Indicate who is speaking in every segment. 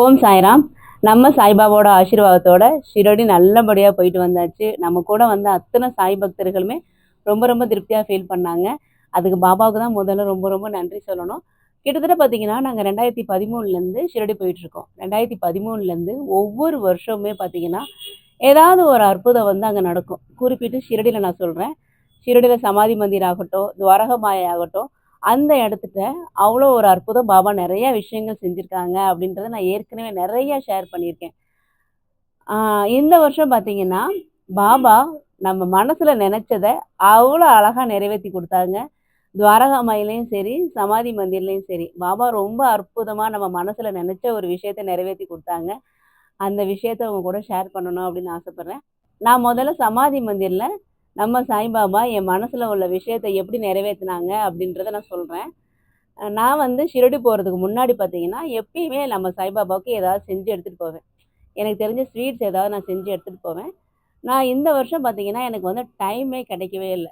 Speaker 1: ஓம் சாய்ராம். நம்ம சாய்பாபாவோட ஆசீர்வாதத்தோட ஷிரடி நல்லபடியாக போயிட்டு வந்தாச்சு. நம்ம கூட வந்த அத்தனை சாய் பக்தர்களுமே ரொம்ப ரொம்ப திருப்தியாக ஃபீல் பண்ணாங்க. அதுக்கு பாபாவுக்கு தான் முதல்ல ரொம்ப ரொம்ப நன்றி சொல்லணும். கிட்டத்தட்ட பார்த்தீங்கன்னா நாங்கள் ரெண்டாயிரத்தி பதிமூணுலேருந்து ஷிரடி போயிட்டுருக்கோம் ரெண்டாயிரத்தி பதிமூணுலேருந்து ஒவ்வொரு வருஷமுமே பார்த்தீங்கன்னா ஏதாவது ஒரு அற்புதம் வந்து அங்கே நடக்கும். குறிப்பிட்டு ஷிரடியில் நான் சொல்கிறேன் ஷிரடியில் சமாதி மந்திர் ஆகட்டும் துவாரகமாயை ஆகட்டும் அந்த இடத்துல அவ்வளோ ஒரு அற்புதம். பாபா நிறைய விஷயங்கள் செஞ்சுருக்காங்க அப்படின்றத நான் ஏற்கனவே நிறைய ஷேர் பண்ணியிருக்கேன். இந்த வருஷம் பார்த்தீங்கன்னா பாபா நம்ம மனசில் நினச்சதை அவ்வளோ அழகாக நிறைவேற்றி கொடுத்தாங்க. துவாரகா மயிலையும் சரி சமாதி மந்திர்லேயும் சரி பாபா ரொம்ப அற்புதமாக நம்ம மனசில் நினச்ச ஒரு விஷயத்தை நிறைவேற்றி கொடுத்தாங்க. அந்த விஷயத்தை அவங்க கூட ஷேர் பண்ணணும் அப்படின்னு ஆசைப்பட்றேன். நான் முதல்ல சமாதி மந்திரில் நம்ம சாய்பாபா என் மனசில் உள்ள விஷயத்தை எப்படி நிறைவேற்றினாங்க அப்படின்றத நான் சொல்கிறேன் நான் வந்து ஷிரடி போகிறதுக்கு முன்னாடி பார்த்தீங்கன்னா எப்பயுமே நம்ம சாய்பாபாவுக்கு ஏதாவது செஞ்சு எடுத்துகிட்டு போவேன். எனக்கு தெரிஞ்ச ஸ்வீட்ஸ் ஏதாவது நான் செஞ்சு எடுத்துகிட்டு போவேன். நான் இந்த வருஷம் பார்த்தீங்கன்னா எனக்கு வந்து டைமே கிடைக்கவே இல்லை.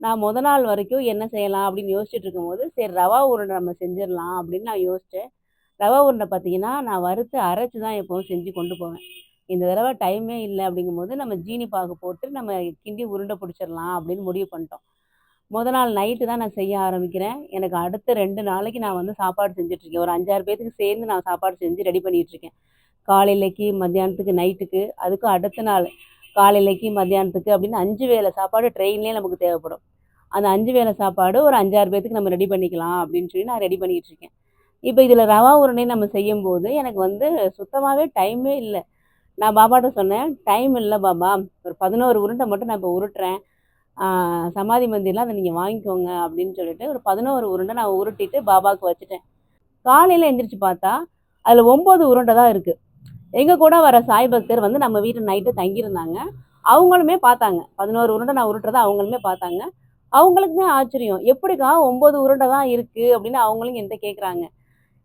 Speaker 1: நான் முத நாள் வரைக்கும் என்ன செய்யலாம் அப்படின்னு யோசிச்சுட்டு இருக்கும்போது சரி ரவா உருண்டை நம்ம செஞ்சிடலாம் அப்படின்னு நான் யோசித்தேன் ரவா உருண்டை பார்த்தீங்கன்னா நான் வறுத்து அரைச்சி தான் எப்போவும் செஞ்சு கொண்டு போவேன். இந்த தடவை டைமே இல்லை அப்படிங்கும்போது நம்ம ஜீனி பாகு போட்டு நம்ம கிண்டி உருண்டை பிடிச்சிடலாம் அப்படின்னு முடிவு பண்ணிட்டோம். முத நாள் நைட்டு தான் நான் செய்ய ஆரம்பிக்கிறேன். எனக்கு அடுத்த ரெண்டு நாளைக்கு நான் வந்து சாப்பாடு செஞ்சிட்ருக்கேன் ஒரு அஞ்சாறு பேத்துக்கு சேர்ந்து நான் சாப்பாடு செஞ்சு ரெடி பண்ணிகிட்ருக்கேன் காலையிலைக்கு மத்தியானத்துக்கு நைட்டுக்கு அதுக்கும் அடுத்த நாள் காலையிலைக்கு மத்தியானத்துக்கு அப்படின்னு அஞ்சு வேளை சாப்பாடு ட்ரெயின்லேயே நமக்கு தேவைப்படும். அந்த அஞ்சு வேளை சாப்பாடு ஒரு அஞ்சாறு பேத்துக்கு நம்ம ரெடி பண்ணிக்கலாம் அப்படின்னு சொல்லி நான் ரெடி பண்ணிகிட்ருக்கேன் இப்போ இதில் ரவா உருண்டை நம்ம செய்யும்போது எனக்கு வந்து சுத்தமாகவே டைமே இல்லை. நான் பாபாட்ட சொன்னேன் டைம் இல்லை பாபா. ஒரு பதினோரு உருண்டை மட்டும் நான் இப்போ உருட்டுறேன். சமாதி மந்திரில் அதை நீங்கள் வாங்கிக்கோங்க. அப்படின்னு சொல்லிட்டு ஒரு பதினோரு உருண்டை நான் உருட்டிட்டு பாபாவுக்கு வச்சுட்டேன். காலையில் எந்திரிச்சு பார்த்தா அதில் ஒம்பது உருண்டை தான் இருக்குது எங்கள் கூட வர சாய் பக்தர் வந்து நம்ம வீட்டில் நைட்டு தங்கியிருந்தாங்க. அவங்களுமே பார்த்தாங்க. பதினோரு உருண்டை நான் உருட்டுறதை அவங்களுமே பார்த்தாங்க. அவங்களுக்குமே ஆச்சரியம். எப்படிக்கா ஒம்பது உருண்டை தான் இருக்குது அப்படின்னு அவங்களும் என்கிட்ட கேட்குறாங்க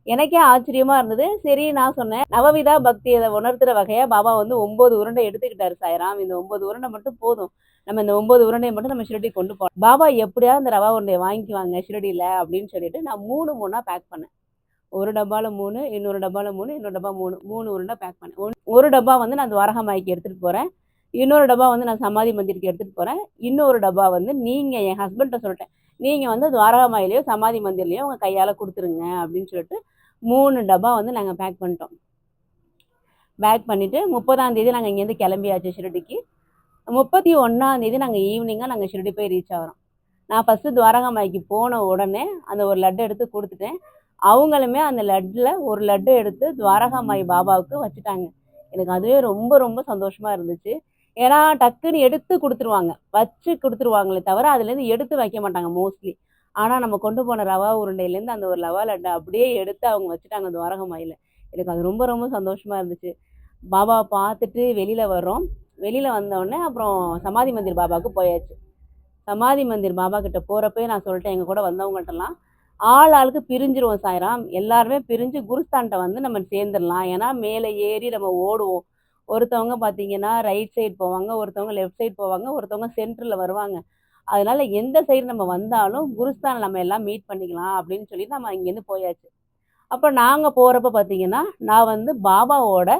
Speaker 1: எனக்கே ஆச்சரியமாக இருந்தது. சரி நான் சொன்னேன் நவவிதா பக்தியை உணர்த்துற வகையாக பாபா வந்து ஒம்பது உருண்டை எடுத்துக்கிட்டாரு சாயராம். இந்த ஒம்பது உருண்டை மட்டும் போதும். நம்ம இந்த ஒம்பது உருண்டையை மட்டும் நம்ம ஷிரடி கொண்டு போகலாம். பாபா எப்படியாவது இந்த ரவா உருண்டையை வாங்கிக்குவாங்க ஷிரடியில் அப்படின்னு சொல்லிட்டு நான் மூணு மூணாக பேக் பண்ணேன். ஒரு டப்பாவில் மூணு இன்னொரு டப்பாவில் மூணு இன்னொரு டப்பா மூணு மூணு உருண்டை பேக் பண்ணேன். ஒரு டப்பா வந்து நான் துவாரகமாய்க்கு எடுத்துகிட்டு போகிறேன் இன்னொரு டப்பா வந்து நான் சமாதி மந்திருக்கு எடுத்துகிட்டு போகிறேன் இன்னொரு டப்பா வந்து நீங்கள் என் ஹஸ்பண்ட்டை சொல்லிட்டேன். நீங்கள் வந்து துவாரகமாயிலையோ சமாதி மந்திர்லையோ உங்கள் கையால் கொடுத்துருங்க அப்படின்னு சொல்லிட்டு மூணு டப்பா வந்து நாங்கள் பேக் பண்ணிட்டோம். பேக் பண்ணிவிட்டு முப்பதாந்தேதி நாங்கள் இங்கேருந்து கிளம்பியாச்சு ஷிரடிக்கு. முப்பத்தி ஒன்றாந்தேதி நாங்கள் ஈவினிங்காக நாங்கள் ஷிரடி போய் ரீச் ஆகிறோம். நான் ஃபஸ்ட்டு துவாரகமாய்க்கு போன உடனே அந்த ஒரு லட்டு எடுத்து கொடுத்துட்டேன். அவங்களுமே அந்த லட்டில் ஒரு லட்டு எடுத்து துவாரகாமாய் பாபாவுக்கு வச்சுட்டாங்க. எனக்கு அதுவே ரொம்ப ரொம்ப சந்தோஷமாக இருந்துச்சு. ஏன்னா டக்குன்னு எடுத்து கொடுத்துருவாங்க. வச்சு கொடுத்துருவாங்களே தவிர அதுலேருந்து எடுத்து வைக்க மாட்டாங்க மோஸ்ட்லி ஆனால் நம்ம கொண்டு போன ரவா உருண்டையிலேருந்து அந்த ஒரு லவா லட்டை அப்படியே எடுத்து அவங்க வச்சுட்டாங்க துவாரகமாயில் எனக்கு அது ரொம்ப ரொம்ப சந்தோஷமாக இருந்துச்சு. பாபாவை பார்த்துட்டு வெளியில் வர்றோம். வெளியில் வந்தோடனே அப்புறம் சமாதி மந்திர் பாபாவுக்கு போயாச்சு. சமாதி மந்திர் பாபா கிட்ட போகிறப்பே நான் சொல்லிட்டேன் எங்கள் கூட வந்தவங்கள்ட்டலாம் ஆள் ஆளுக்கு பிரிஞ்சிருவோம் சாய்ராம். எல்லாருமே பிரிஞ்சு குருஸ்தான்கிட்ட வந்து நம்ம சேர்ந்துடலாம். ஏன்னா மேலே ஏறி நம்ம ஓடுவோம். ஒருத்தவங்க பார்த்தீங்கன்னா ரைட் சைடு போவாங்க ஒருத்தவங்க லெஃப்ட் சைடு போவாங்க ஒருத்தவங்க சென்டரில் வருவாங்க. அதனால எந்த சைடு நம்ம வந்தாலும் குருஸ்தானில் நம்ம எல்லாம் மீட் பண்ணிக்கலாம் அப்படின்னு சொல்லி நம்ம இங்கேருந்து போயாச்சு. அப்போ நாங்கள் போகிறப்ப பார்த்தீங்கன்னா நான் வந்து பாபாவோட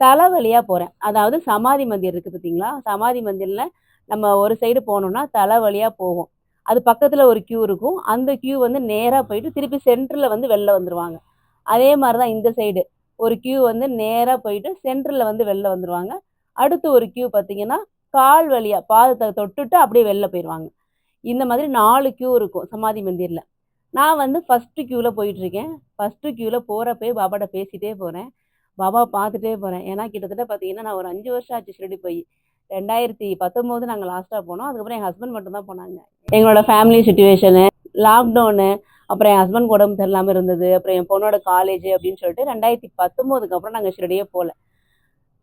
Speaker 1: தலைவலியாக போகிறேன் அதாவது சமாதி மந்திர் இருக்குது பார்த்தீங்களா சமாதி மந்திரில் நம்ம ஒரு சைடு போனோம்னா தலைவலியாக போவோம். அது பக்கத்தில் ஒரு க்யூ இருக்கும். அந்த க்யூ வந்து நேராக போயிட்டு திருப்பி சென்டரில் வந்து வெளில வந்துடுவாங்க அதே மாதிரி தான் இந்த சைடு ஒரு க்யூ வந்து நேராக போயிட்டு சென்டரில் வந்து வெளில வந்துடுவாங்க அடுத்து ஒரு க்யூ பார்த்தீங்கன்னா கால் வழியாக பாதத்தை தொட்டுட்டு அப்படியே வெளில போயிடுவாங்க இந்த மாதிரி நாலு கியூ இருக்கும் சமாதி மந்திரில். நான் வந்து ஃபஸ்ட்டு க்யூவில் போயிட்டுருக்கேன். ஃபஸ்ட்டு க்யூவில் போகிறப்பே பாபாட்ட பேசிகிட்டே போகிறேன் பாபா பார்த்துட்டே போகிறேன் ஏன்னா கிட்டத்தட்ட பார்த்தீங்கன்னா நான் ஒரு அஞ்சு வருஷம் ஆச்சு ஷிரடி போய். ரெண்டாயிரத்தி பத்தொம்போது நாங்கள் லாஸ்ட்டாக போனோம். அதுக்கப்புறம் என் ஹஸ்பண்ட் மட்டும்தான் போனாங்க. எங்களோட ஃபேமிலி சுச்சுவேஷனு லாக்டவுனு அப்புறம் என் ஹஸ்பண்ட் உடம்பு தெரியாமல் இருந்தது. அப்புறம் என் பொண்ணோட காலேஜ் அப்படின்னு சொல்லிட்டு ரெண்டாயிரத்தி பத்தொம்போதுக்கு அப்புறம் நாங்கள் ஷிரடியே போகல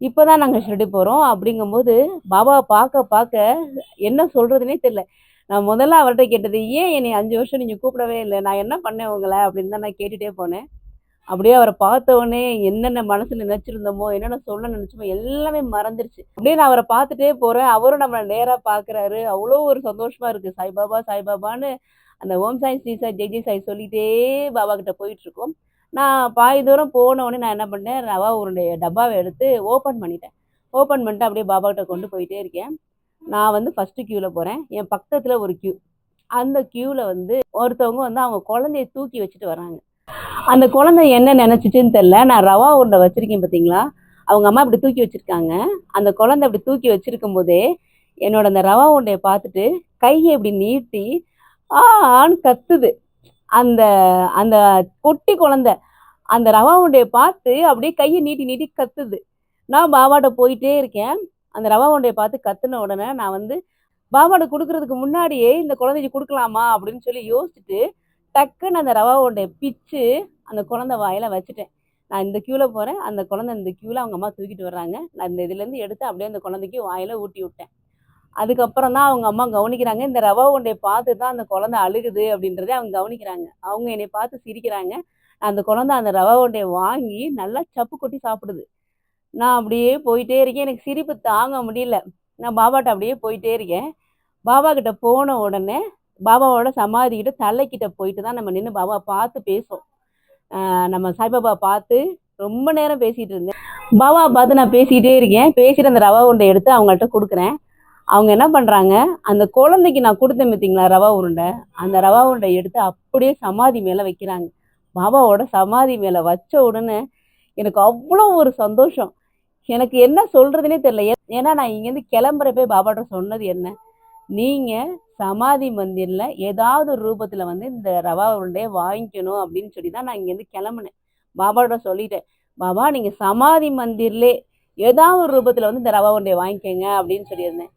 Speaker 1: இப்போ தான் நாங்கள் ஷிரடி போகிறோம் அப்படிங்கும்போது பாபாவை பார்க்க பார்க்க என்ன சொல்கிறதுனே தெரில நான் முதல்ல அவர்கிட்ட கேட்டது ஏன் என்னை அஞ்சு வருஷம் நீங்கள் கூப்பிடவே இல்லை? நான் என்ன பண்ணேன் உங்களை? அப்படின்னு தான் நான் கேட்டுகிட்டே போனேன். அப்படியே அவரை பார்த்த உடனே என்னென்ன மனசில் நினச்சிருந்தோமோ என்னென்ன சொல்ல நினச்சோமோ எல்லாமே மறந்துருச்சு. அப்படியே நான் அவரை பார்த்துட்டே போகிறேன் அவரும் நம்மளை நேராக பார்க்குறாரு. அவ்வளோ ஒரு சந்தோஷமாக இருக்குது சாய்பாபா சாய்பாபான்னு அந்த ஓம் சாய் ஸ்ரீ சாய் ஜெய் ஜெய் சாய் சொல்லிட்டே பாபா கிட்ட போயிட்டுருக்கோம் நான் பாதி தூரம் போனவொடனே நான் என்ன பண்ணேன் ரவா உருண்டைய டப்பாவை எடுத்து ஓப்பன் பண்ணிட்டேன். ஓப்பன் பண்ணிட்டு அப்படியே பாபாக்கிட்ட கொண்டு போயிட்டே இருக்கேன். நான் வந்து ஃபஸ்ட்டு க்யூவில் போகிறேன் என் பக்கத்தில் ஒரு க்யூ அந்த க்யூவில் வந்து ஒருத்தவங்க வந்து அவங்க குழந்தைய தூக்கி வச்சுட்டு வராங்க. அந்த குழந்தை என்ன நினச்சிட்டுன்னு தெரில நான் ரவா உருண்டை வச்சுருக்கேன் பார்த்தீங்களா அவங்க அம்மா இப்படி தூக்கி வச்சுருக்காங்க. அந்த குழந்தை அப்படி தூக்கி வச்சுருக்கும் போதே என்னோட அந்த ரவா உருண்டையை பார்த்துட்டு கையை இப்படி நீட்டி ஆ ஆன்னு கத்துது. அந்த அந்த குட்டி குழந்தை அந்த ரவா உண்டையை பார்த்து அப்படியே கையை நீட்டி நீட்டி கத்துது. நான் பாபாட்ட போயிட்டே இருக்கேன். அந்த ரவா உண்டையை பார்த்து கத்துன உடனே நான் வந்து பாபாட்ட கொடுக்கறதுக்கு முன்னாடியே இந்த குழந்தைக்கு கொடுக்கலாமா? அப்படின்னு சொல்லி யோசிச்சுட்டு டக்குன்னு அந்த ரவா உண்டையை பிச்சு அந்த குழந்தை வாயில வச்சுட்டேன். நான் இந்த க்யூவில் போகிறேன் அந்த குழந்தை இந்த க்யூவில் அவங்க அம்மா தூக்கிட்டு வர்றாங்க. நான் இந்த இதுலேருந்து எடுத்து அப்படியே அந்த குழந்தைக்கு வாயில ஊட்டி விட்டேன். அதுக்கப்புறம் தான் அவங்க அம்மா கவனிக்கிறாங்க இந்த ரவா உண்டையை பார்த்து தான் அந்த குழந்தை அழுகுது அப்படின்றதே அவங்க கவனிக்கிறாங்க. அவங்க என்னை பார்த்து சிரிக்கிறாங்க. அந்த குழந்தை அந்த ரவா உண்டையை வாங்கி நல்லா சப்பு கொட்டி சாப்பிடுது. நான் அப்படியே போயிட்டே இருக்கேன். எனக்கு சிரிப்பு தாங்க முடியல. நான் பாபாட்ட அப்படியே போயிட்டே இருக்கேன். பாபா கிட்ட போன உடனே பாபாவோட சமாதிக்கிட்ட தலைக்கிட்ட போயிட்டு தான் நம்ம நின்று பாபா பார்த்து பேசும். நம்ம சாய்பாபா பார்த்து ரொம்ப நேரம் பேசிகிட்டு இருந்தேன். பாபா பார்த்து நான் பேசிக்கிட்டே இருக்கேன். பேசிட்டு அந்த ரவா உண்டை எடுத்து அவங்கள்ட்ட கொடுக்குறேன். அவங்க என்ன பண்ணுறாங்க அந்த குழந்தைக்கு நான் கொடுத்தேன் பார்த்தீங்களா ரவா உருண்டை? அந்த ரவா உருண்டை எடுத்து அப்படியே சமாதி மேலே வைக்கிறாங்க. பாபாவோட சமாதி மேலே வச்ச உடனே எனக்கு அவ்வளோ ஒரு சந்தோஷம். எனக்கு என்ன சொல்கிறதுனே தெரியல. ஏன்னா நான் இங்கேருந்து கிளம்புறப்பே பாபாட்ட சொன்னது என்ன? நீங்கள் சமாதி மந்திரில் ஏதாவது ஒரு ரூபத்தில் வந்து இந்த ரவா உருண்டையை வாங்கிக்கணும் அப்படின்னு சொல்லி தான் நான் இங்கேருந்து கிளம்புனேன். பாபாட்ட சொல்லிட்டேன். பாபா நீங்கள் சமாதி மந்திரிலே ஏதாவது ஒரு ரூபத்தில் வந்து இந்த ரவா உருண்டையை வாங்கிக்கோங்க அப்படின்னு சொல்லியிருந்தேன்.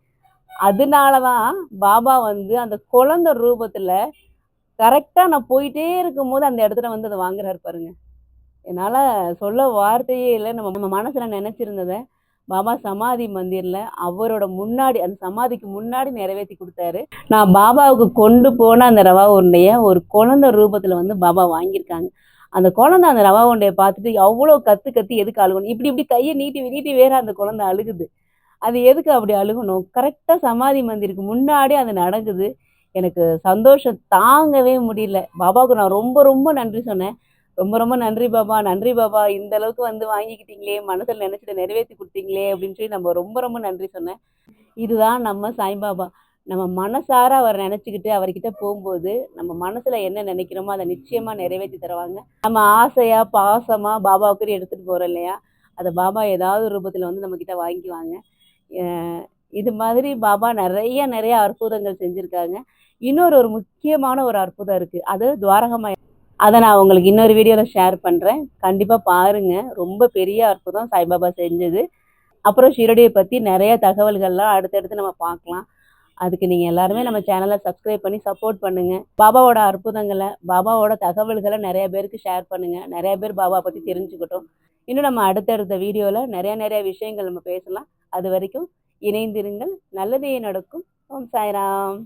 Speaker 1: அதனால தான் பாபா வந்து அந்த குழந்தை ரூபத்தில் கரெக்டாக நான் போயிட்டே இருக்கும்போது அந்த இடத்துல வந்து அதை வாங்குறாரு பாருங்க. என்னால் சொல்ல வார்த்தையே இல்லை. நம்ம நம்ம மனசில் நினச்சிருந்ததை பாபா சமாதி மந்திரில் அவரோட முன்னாடி அந்த சமாதிக்கு முன்னாடி நிறைவேற்றி கொடுத்தாரு. நான் பாபாவுக்கு கொண்டு போன அந்த ரவா உருண்டைய ஒரு குழந்தை ரூபத்தில் வந்து பாபா வாங்கியிருக்காங்க. அந்த குழந்தை அந்த ரவா உருண்டையை பார்த்துட்டு அவ்வளோ கற்று கத்தி எதுக்கு அழுகணும்? இப்படி இப்படி கையை நீட்டி நீட்டி வேற அந்த குழந்தை அழுகுது. அது எதுக்கு அப்படி அழுகணும்? கரெக்டாக சமாதி மந்திருக்கு முன்னாடி அது நடக்குது. எனக்கு சந்தோஷம் தாங்கவே முடியல. பாபாவுக்கு நான் ரொம்ப ரொம்ப நன்றி சொன்னேன். ரொம்ப ரொம்ப நன்றி பாபா. நன்றி பாபா. இந்த அளவுக்கு வந்து வாங்கிக்கிட்டீங்களே மனசில் நினச்சிட்டு நிறைவேற்றி கொடுத்தீங்களே அப்படின்னு சொல்லி நம்ம ரொம்ப ரொம்ப நன்றி சொன்னேன். இதுதான் நம்ம சாய்பாபா நம்ம மனசார அவர் நினச்சிக்கிட்டு அவர்கிட்ட போகும்போது நம்ம மனசில் என்ன நினைக்கிறோமோ அதை நிச்சயமாக நிறைவேற்றி தருவாங்க. நம்ம ஆசையாக பாசமாக பாபாவுக்கு எடுத்துகிட்டு போகிறோம் இல்லையா? அதை பாபா ஏதாவது ஒரு ரூபத்தில் வந்து நம்மக்கிட்ட வாங்கிக்குவாங்க. இது மாதிரி பாபா நிறைய நிறைய அற்புதங்கள் செஞ்சுருக்காங்க. இன்னொரு ஒரு முக்கியமான ஒரு அற்புதம் இருக்குது அது துவாரகமாய் அதை நான் உங்களுக்கு இன்னொரு வீடியோவில் ஷேர் பண்ணுறேன் கண்டிப்பாக பாருங்கள் ரொம்ப பெரிய அற்புதம் சாய்பாபா செஞ்சது. அப்புறம் ஷிரடியை பற்றி நிறைய தகவல்கள்லாம் அடுத்தடுத்து நம்ம பார்க்கலாம். அதுக்கு நீங்கள் எல்லாருமே நம்ம சேனலை சப்ஸ்கிரைப் பண்ணி சப்போர்ட் பண்ணுங்கள் பாபாவோட அற்புதங்களை பாபாவோட தகவல்களை நிறைய பேருக்கு ஷேர் பண்ணுங்கள் நிறைய பேர் பாபா பற்றி தெரிஞ்சுக்கிட்டோம். இன்னும் நம்ம அடுத்தடுத்த வீடியோவில் நிறையா நிறையா விஷயங்கள் நம்ம பேசலாம். அது வரைக்கும் இணைந்திருங்கள். நல்லதே நடக்கும். ஓம் சாய்ராம்.